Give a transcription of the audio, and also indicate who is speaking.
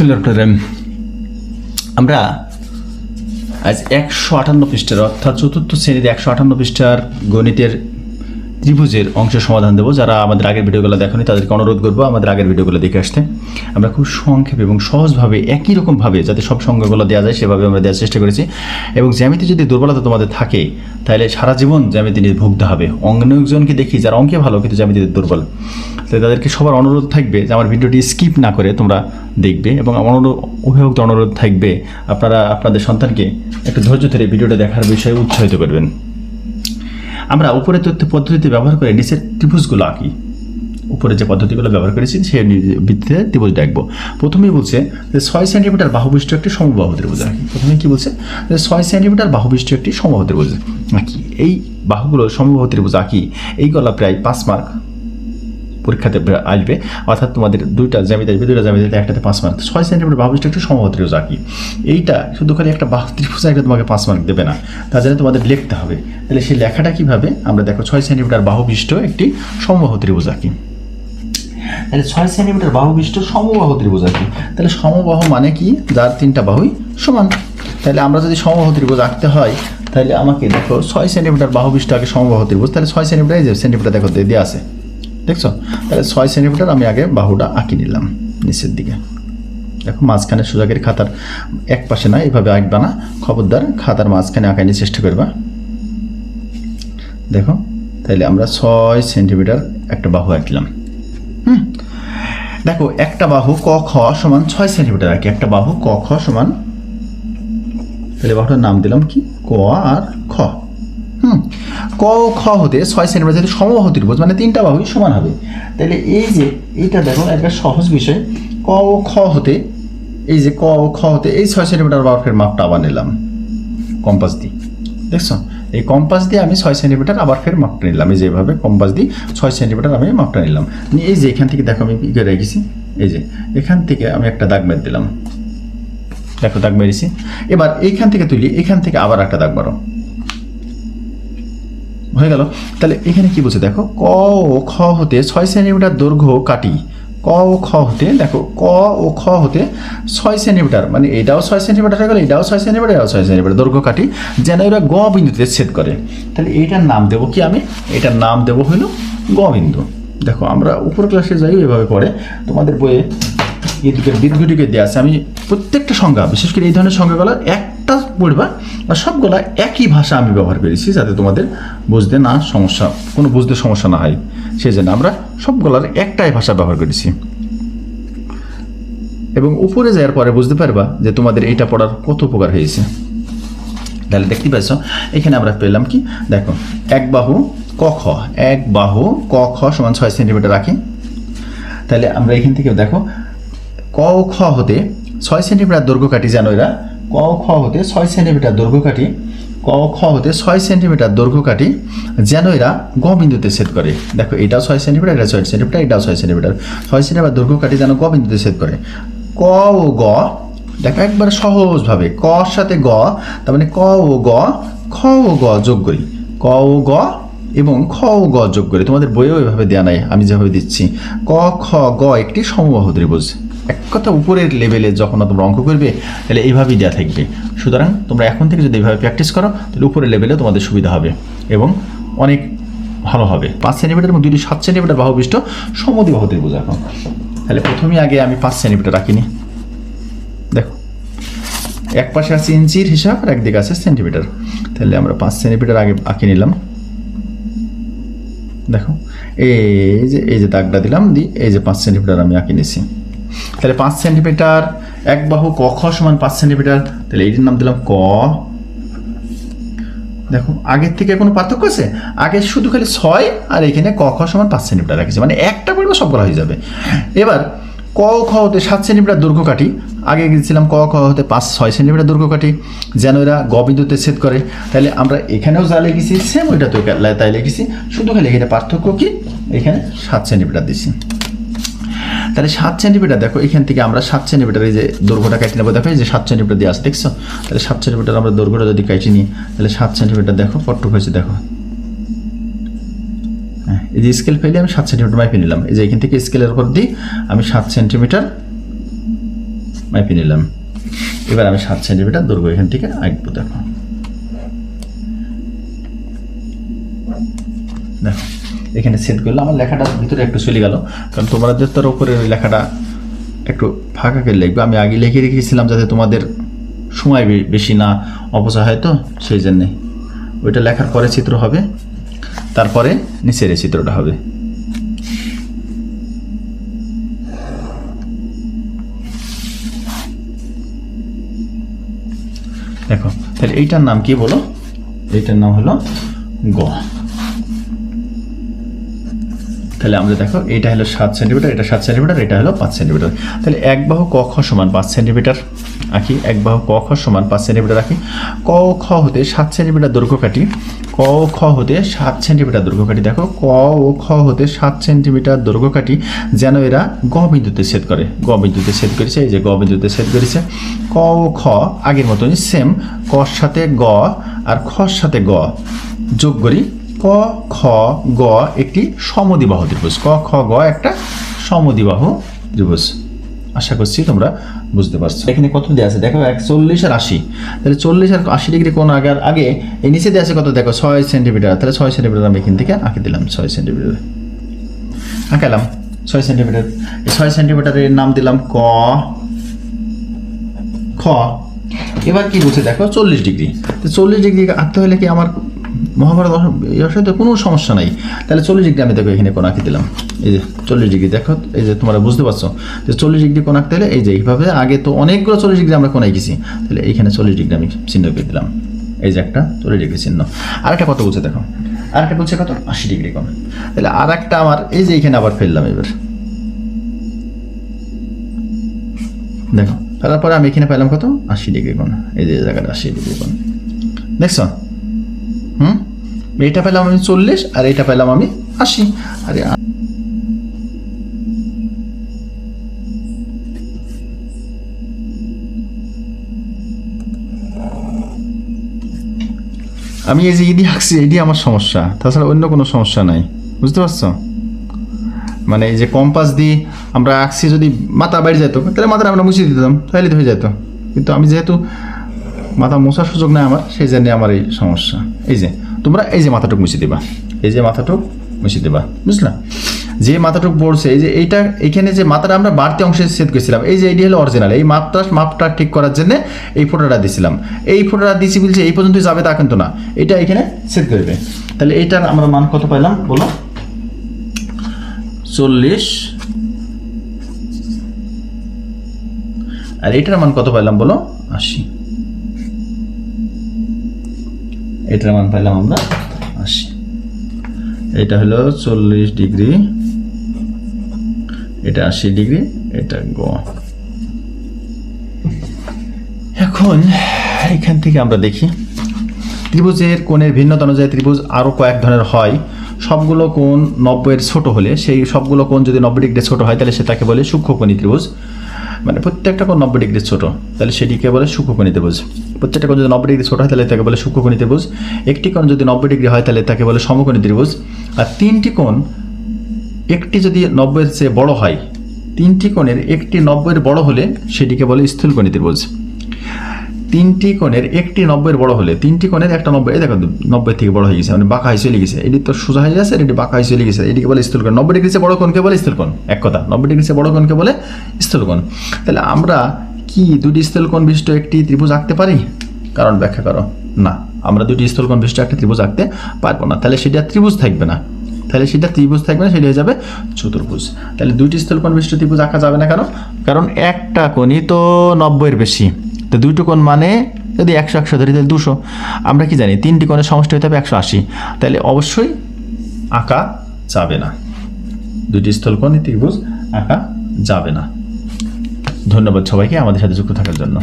Speaker 1: বিসমিল্লাহ রহমানির রহিম। আমরা আজ একশো আটান্ন পৃষ্ঠার, অর্থাৎ চতুর্থ শ্রেণীতে একশো আটান্ন পৃষ্ঠার গণিতের ত্রিভুজের অংশ সমাধান দেবো। যারা আমাদের আগের ভিডিওগুলো দেখেনি, তাদেরকে অনুরোধ করব আমাদের আগের ভিডিওগুলো দেখে আসতে। আমরা খুব সংক্ষেপে এবং সহজভাবে, একই রকমভাবে যাতে সব সংখ্যাগুলো দেওয়া যায়, সেভাবে আমরা দেওয়ার চেষ্টা করেছি। এবং জ্যামিতি যদি দুর্বলতা তোমাদের থাকে, তাহলে সারা জীবন জ্যামিতি নিয়ে ভুগতে হবে। অন্য একজনকে দেখি, যারা অঙ্কে ভালো, কিন্তু জ্যামিতিতে দুর্বল। তাদেরকে সবার অনুরোধ থাকবে যে আমার ভিডিওটি স্কিপ না করে তোমরা দেখবে এবং অনুরোধ অভিভাবক অনুরোধ থাকবে আপনারা আপনাদের সন্তানকে একটু ধৈর্য ধরে ভিডিওটা দেখার বিষয়ে উৎসাহিত করবেন। আমরা উপরে তথ্য পদ্ধতিতে ব্যবহার করে নিচের ত্রিভুজগুলো আঁকি। উপরে যে পদ্ধতিগুলো ব্যবহার করেছি সেই ভিত্তিতে ত্রিভুজ দেখব। প্রথমেই বলছে যে ছয় সেন্টিমিটার বাহুবিষ্ট একটি সমবাহু ত্রিভুজ আঁকি। প্রথমে কি বলছে? যে ছয় সেন্টিমিটার বাহুবিষ্ট একটি সমবাহু ত্রিভুজ আঁকি। এই বাহুগুলো সমবাহু ত্রিভুজ আঁকি। এইগুলো প্রায় পাঁচ মার্ক পরীক্ষাতে আসবে। অর্থাৎ তোমাদের দুইটা জ্যামিতি আসবে, দুইটা জ্যামিতিতে একটাতে পাঁচ মার্ক ছয় সেন্টিমিটার বাহুবিষ্ট একটু সমবাহু ত্রিভুজ আঁকি এইটা শুধু খালি একটা বাহু ত্রিভুজ আঁকলে তোমাকে পাঁচ মার্ক দেবে না। তার জন্য তোমাদের লিখতে হবে। তাহলে সেই লেখাটা কীভাবে? আমরা দেখো ছয় সেন্টিমিটার বাহুবিষ্ট একটি সমবাহু ত্রিভুজ আঁকি। তাহলে ছয় সেন্টিমিটার বাহু বিশিষ্ট সমবাহু ত্রিভুজ আঁকি। তাহলে সমবাহু মানে কি? যার তিনটা বাহুই সমান। তাহলে আমরা যদি সমবাহু ত্রিভুজ আঁকতে হয়, তাহলে আমাকে দেখো ছয় সেন্টিমিটার বাহু বিশিষ্ট আগে সমবাহু ত্রিভুজ। তাহলে ছয় সেন্টিমিটার এই যে সেন্টিমিটার দেখো দিয়ে আছে। দেখছ? তাহলে ছয় সেন্টিমিটার আমি আগে বাহুটা আঁকি নিলাম নিচের দিকে। দেখো, মাঝখানে সোজাগের খাতার এক পাশে না এইভাবে আঁকবা না। খবরদার, খাতার মাঝখানে আঁকাইনি চেষ্টা করবা। দেখো, তাহলে আমরা ছয় সেন্টিমিটার একটা বাহু আঁকলাম। হুম? দেখো, একটা বাহু ক, খ সমান ছয় সেন্টিমিটার আঁকি। একটা বাহু ক, খ সমান, তাহলে বাহুটার নাম দিলাম কি? ক আর খ। ক খ হতে ছয় সেন্টিমিটার যদি সমবাহু ত্রিভুজ মানে তিনটা বাহুই সমান হবে। তাহলে এই যে, এইটা দেখো, একটা সহজ বিষয়। ক ও খ হতে, এই যে ক ও খ হতে, এই ছয় সেন্টিমিটার বাহুর মাপটা আবার নিলাম। কম্পাস দিয়ে। দেখছ? এই কম্পাস দিয়ে আমি ছয় সেন্টিমিটার আবার ফের মাপটা নিলাম। এই যেভাবে কম্পাস দিয়ে ছয় সেন্টিমিটার আমি মাপটা নিলাম। নিয়ে এই যে এখান থেকে দেখো আমি ইয়ে রেখেছি। এই যে, এখান থেকে আমি একটা দাগ মেরে দিলাম। দেখো, দাগ মেরেছি এবার এইখান থেকে তুলি, এখান থেকে আবার একটা দাগ মারো হয়ে গেল। তাহলে এখানে কি বলছে? দেখো, ক ও খ হতে ছয় সেন্টিমিটার দৈর্ঘ্য কাটি ক ও খ হতে, দেখো, ক ও খ হতে ছয় সেন্টিমিটার মানে এটাও ছয় সেন্টিমিটার হয়ে গেল, এটাও ছয় সেন্টিমিটার, এটাও ছয় সেন্টিমিটার দৈর্ঘ্য কাটি যেন এরা গ বিন্দুতে ছেদ করে। তাহলে এইটার নাম দেবো কি আমি? এটার নাম দেবো হইল গ বিন্দু। দেখো, আমরা উপর ক্লাসে যাই, এভাবে পড়ে। তোমাদের বইয়ে এদিকে বিদ্যুটিকে দেওয়া আছে। আমি প্রত্যেকটা সংজ্ঞা, বিশেষ করে এই ধরনের সংজ্ঞাগুলো একটা পড়বা সবগুলা একই ভাষা আমি ব্যবহার করেছি যাতে তোমাদের বুঝতে না সমস্যা, কোনো বুঝতে সমস্যা না হয়। সেই জন্য আমরা সবগুলার একটাই ভাষা ব্যবহার করেছি। এবং উপরে যাওয়ার পরে বুঝতে পারবা যে তোমাদের এইটা পড়ার কত উপকার হয়েছে। তাহলে দেখতে পাচ্ছ, এখানে আমরা পেলাম কি? দেখো, এক বাহু ক খ, এক বাহু ক খ সমান ছয় সেন্টিমিটার রাখি তাহলে আমরা এখান থেকে দেখো, ক খ হতে ছয় সেন্টিমিটার দৈর্ঘ্য কাটি যেন এরা ক, খ হতে ছয় সেন্টিমিটার দৈর্ঘ্য কাটি, ক, খ হতে ছয় সেন্টিমিটার দৈর্ঘ্য কাটি, যেন এরা গ বিন্দুতে সেট করে। দেখো, এটাও ছয় সেন্টিমিটার এটা ছয় সেন্টিমিটার এটাও ছয় সেন্টিমিটার ছয় সেন্টিমিটার দৈর্ঘ্য কাটি যেন গ বিন্দুতে সেট করে। ক ও গ, দেখো, একবারে সহজভাবে ক সাথে গ, তার মানে ক ও গ, খ ও গ যোগ করি। ক ও গ এবং খ ও গ যোগ করে। তোমাদের বইয়েও এভাবে দেওয়া নাই, আমি যেভাবে দিচ্ছি। ক, খ, গ একটি সমবাহু ত্রিভুজ। এক কথা উপরের লেভেলে যখন তোমরা অঙ্ক করবে, তাহলে এইভাবেই দেওয়া থাকবে। সুতরাং তোমরা এখন থেকে যদি এইভাবে প্র্যাকটিস করো, তাহলে উপরের লেভেলে তোমাদের সুবিধা হবে এবং অনেক ভালো হবে। পাঁচ সেন্টিমিটার এবং দুইটি সাত সেন্টিমিটার বাহুবিষ্ট সমদ্বিবাহু ত্রিভুজ এখন। তাহলে প্রথমেই আগে আমি পাঁচ সেন্টিমিটার রাখিনি দেখো, এক পাশে আছে ইঞ্চির হিসাব আর একদিকে আছে সেন্টিমিটার তাহলে আমরা পাঁচ সেন্টিমিটার আগে আঁকে নিলাম। দেখো, এই যে এই যে দাগটা দিলাম, দি এই যে পাঁচ সেন্টিমিটার আমি আঁকি নিছি। তাহলে পাঁচ সেন্টিমিটার, এক বাহু ক খ সমান পাঁচ সেন্টিমিটার, তাহলে এইটির নাম দিলাম ক। দেখো, আগের থেকে কোনো পার্থক্য আছে? আগে শুধু খালি ছয় আর এখানে ক খ সমান পাঁচ সেন্টিমিটার রেখেছে মানে একটা পড়বে সবগুলো হয়ে যাবে। এবার ক খ হতে সাত সেন্টিমিটার দৈর্ঘ্য কাটি, আগে গেছিলাম ক খ হতে পাঁচ ছয় সেন্টিমিটার দৈর্ঘ্য কাটি, যেন এরা গ বিন্দুতে ছেদ করে। তাহলে আমরা এখানেও যা লিখেছি সেম ওইটা তো তাই লিখেছি, শুধু খালি এখানে পার্থক্য কি? এখানে সাত সেন্টিমিটার দিছি তাহলে সাত সেন্টিমিটার দেখো এখান থেকে আমরা সাত সেন্টিমিটার এই যে দৈর্ঘ্যটা কেটে নেব। দেখো এই যে সাত সেন্টিমিটার দিয়ে আছে, দেখছ? তাহলে সাত সেন্টিমিটার আমরা দৈর্ঘ্যটা যদি কেটে নিই, তাহলে সাত সেন্টিমিটার দেখো কটটুক হয়েছে, দেখো। হ্যাঁ এই যে স্কেল ফেলে আমি সাত সেন্টিমিটার মাইপে নিলাম। এই যে এখান থেকে স্কেলের উপর দিই আমি সাত সেন্টিমিটার মাইপে নিলাম। এবার আমি সাত সেন্টিমিটার দৈর্ঘ্য এখান থেকে আঁকবো, দেখো। দেখো এখানে সেট করলে। আমার লেখাটা ভিতরে একটু চলে গেল। কারণ তোমাদের তার উপরে লেখাটা একটু ফাঁকা করে লিখবে, আমি আগে লিখে রেখেছিলাম যাতে তোমাদের সময় বেশি না অপচয় হয় তো, সেই জন্যে। ওইটা লেখার পরে চিত্র হবে, তারপরে নিচের এই চিত্রটা হবে। দেখো, তাহলে এইটার নাম কি বলো? এইটার নাম হলো গ। তাহলে আমাদের দেখো, এটা হলো সাত সেন্টিমিটার এটা সাত সেন্টিমিটার এটা হলো পাঁচ সেন্টিমিটার তাহলে এক বাহু ক খ সমান পাঁচ সেন্টিমিটার আঁকি, এক বাহু ক খ সমান পাঁচ সেন্টিমিটার আঁকি। ক খ হতে সাত সেন্টিমিটার দৈর্ঘ্য কাটি, ক খ হতে সাত সেন্টিমিটার দৈর্ঘ্য কাটি। দেখো, ক ও খ হতে সাত সেন্টিমিটার দৈর্ঘ্য কাটি, যেন এরা গ বিন্দুতে ছেদ করে। গ বিন্দুতে ছেদ করেছে, এই যে গ বিন্দুতে ছেদ করেছে। ক ও খ আগের মতনই সেম কর সাথে গ আর খর সাথে গ যোগ করি ক, খ, গ একটি সমদ্বিবাহু ত্রিভুজ। ক, খ, গ একটা সমদ্বিবাহু ত্রিভুজ। আশা করছি তোমরা বুঝতে পারছ। এখানে কত দেওয়া আছে? দেখো, এক চল্লিশ আর আশি। তাহলে চল্লিশ আর আশি ডিগ্রি কোন আগে আগে এই নিচে দেওয়া আছে কত? দেখো, ছয় সেন্টিমিটার। তাহলে ছয় সেন্টিমিটার আমি এখান থেকে আঁকে দিলাম, ছয় সেন্টিমিটার। আঁকালাম, ছয় সেন্টিমিটার। ছয় সেন্টিমিটারের নাম দিলাম ক। খ। এবার কি বলছে? দেখো, চল্লিশ ডিগ্রি। তো চল্লিশ ডিগ্রি আঁকতে হলে কি আমার মহাভারত অস- এর সাথে কোনো সমস্যা নাই। তাহলে চল্লিশ ডিগ্রি আমি দেখো এখানে কোন আঁকি দিলাম। এই যে চল্লিশ ডিগ্রি দেখো, এই যে তোমরা বুঝতে পারছ যে চল্লিশ ডিগ্রি কোন আঁকতে হলে এই যে এইভাবে আগে তো অনেকগুলো চল্লিশ ডিগ্রি আমরা কোন আঁকিছি তাহলে এইখানে চল্লিশ ডিগ্রি আমি চিহ্ন করে দিলাম। এই যে একটা চল্লিশ ডিগ্রি চিহ্ন। আর একটা কত বলছে দেখো? আর একটা বলছে কত? আশি ডিগ্রি কোন তাহলে আর একটা আমার এই যে এখানে আবার ফেললাম এবার। দেখো, ফেলার পরে আমি এখানে পেলাম কত? আশি ডিগ্রি কোন এই যে জায়গাটা আশি ডিগ্রি কোন দেখছ? এটা পেলাম আমি চল্লিশ, আর এটা পেলাম আমি আশি। আরে আমি এই যে ইডি আঁকছি এটি আমার সমস্যা। তাছাড়া অন্য কোনো সমস্যা নাই। বুঝতে পারছ? মানে এই যে কম্পাস দিয়ে আমরা আঁকছি যদি মাথা বাইরে যেত তাহলে মাথাটা আমরা মুছিয়ে দিতাম, তাহলে হয়ে যেত কিন্তু আমি যেহেতু মাথা মোছার সুযোগ নেই আমার, সেই জন্য আমার এই সমস্যা। এই যে তোমরা এই যে মাথাটুক মুছে দিবা। এই যে মাথাটুক মুছে দিবা, বুঝলা? যে মাথাটুক পড়ছে, এই যে এইটা এখানে যে মাথাটা আমরা বাড়তি অংশে সেট করেছিলাম, এই যে এটি হলো অরিজিনাল এই মাপটা মাপটা ঠিক করার জন্য এই ফটোটা দিছিলাম। এই ফটোটা দিছি বলছে, এই পর্যন্ত যাবে তা কিন্তু না। এটা এখানে সেট করবে তাহলে এইটার আমরা মান কত পাইলাম, বলো? চল্লিশ। আর এটার মান কত পাইলাম, বলো? আশি। এটার মান পাইলাম আমরা আশি। এটা হলো চল্লিশ ডিগ্রি। এটা আশি ডিগ্রি, এটা গ এখন এখান থেকে আমরা দেখি, ত্রিভুজের কোণের ভিন্নতা অনুযায়ী ত্রিভুজ আরও কয়েক ধরনের হয়। সবগুলো কোণ নব্বইয়ের ছোট হলে, সেই সবগুলো কোণ যদি নব্বই ডিগ্রি ছোট হয়, তাহলে সেটাকে বলে সূক্ষ্মকোণী ত্রিভুজ। মানে প্রত্যেকটা কোণ নব্বই ডিগ্রি ছোট, তাহলে সেটিকে বলে সূক্ষ্মকোণী ত্রিভুজ। প্রত্যেকটা কোণ যদি নব্বই ডিগ্রি ছোট হয় তাহলে তাকে বলে সূক্ষ্মকোণী ত্রিভুজ। একটি কোণ যদি নব্বই ডিগ্রি হয় তাহলে তাকে বলে সমকোণী ত্রিভুজ। আর তিনটি কোণ, একটি যদি নব্বইয়ের চেয়ে বড় হয়, তিনটি কোণের একটি নব্বইয়ের বড় হলে সেটিকে বলে স্থূলকোণী ত্রিভুজ। তিনটি কোণের একটি নব্বইয়ের বড় হলে, তিনটি কোণের একটা নব্বই দেখো নব্বই থেকে বড় হয়ে গেছে মানে বাঁকা হয়ে চলে গেছে। এটি তো সোজা হয়ে আর এটি বাঁকা হয়ে চলে গেছে, এটিকে বলে স্থূলকোণ। নব্বই ডিগ্রি বড় কোণকে বলে স্থূলকোণ, এক কথা। নব্বই ডিগ্রি বড় কোণকে বলে স্থূলকোণ। তাহলে আমরা কি দুটি স্থূলকোণ বিশিষ্ট একটি ত্রিভুজ আঁকতে পারি? কারণ ব্যাখ্যা করো। না, আমরা দুটি স্থূলকোণ বিশিষ্ট একটা ত্রিভুজ আঁকতে পারব না। তাহলে সেটা ত্রিভুজ থাকবে না। তাহলে সেটা ত্রিভুজ থাকবে না, সেটা হয়ে যাবে চতুর্ভুজ। তাহলে দুইটি স্থলকোণ বিশিষ্ট ত্রিভুজ আঁকা যাবে না কেন? কারণ একটা কোণই তো নব্বইয়ের বেশি। তো দুইটো কোণ মানে যদি একশো একশো ধরি, তাহলে দুশো। আমরা কি জানি, তিনটি কোণের সমষ্টি হতে হবে একশো আশি। তাহলে অবশ্যই আঁকা যাবে না। দুইটি স্থলকোণ ত্রিভুজ আঁকা যাবে না। ধন্যবাদ সবাইকে আমাদের সাথে যুক্ত থাকার জন্য।